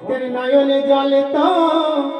तेरे नायों ले जाले तो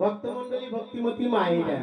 ভক্তমন্ডলী ভক্তিমতী মায়েরা